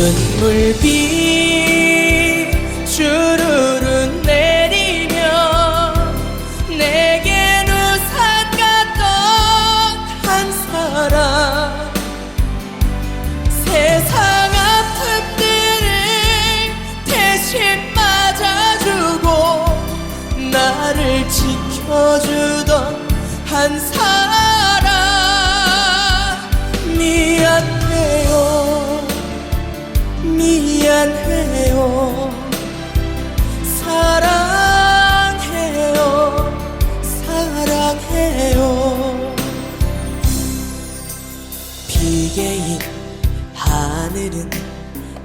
눈물비 주르르 내리며 내겐 우산 같던 한 사람. 세상 아픔들을 대신 맞아주고 나를 지켜주던 한 사람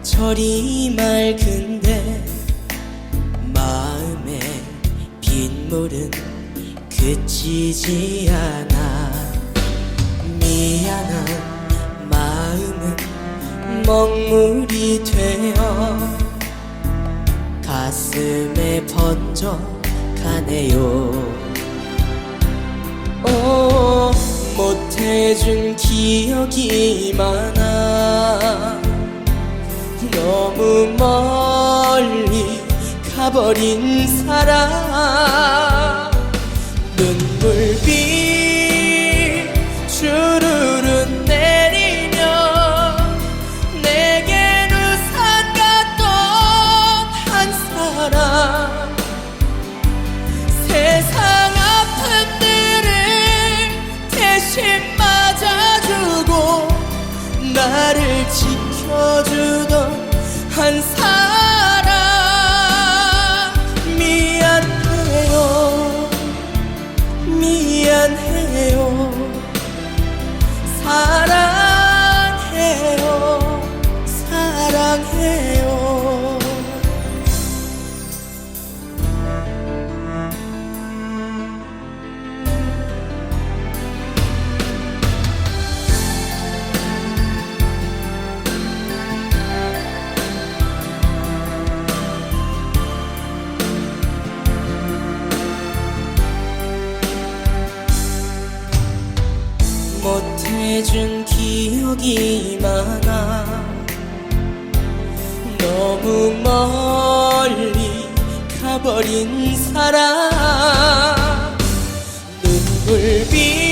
저리 맑은데 마음의 빗물은 그치지 않아. 미안한 마음은 먹물이 되어 가슴에 번져 가네요. 오, 못해준 기억이 많아 너무 멀리 가버린 사람. 눈물비 주르르 내리며 내겐 우산 같던 한 사람. 세상 아픔들을 대신 맞아주고 나를 지켜주던 한 사람. 미안해요. 미안해요. 사랑해요. 사랑해요 해준 기억이 많아. 너무 멀리 가버린 사람. 눈물 비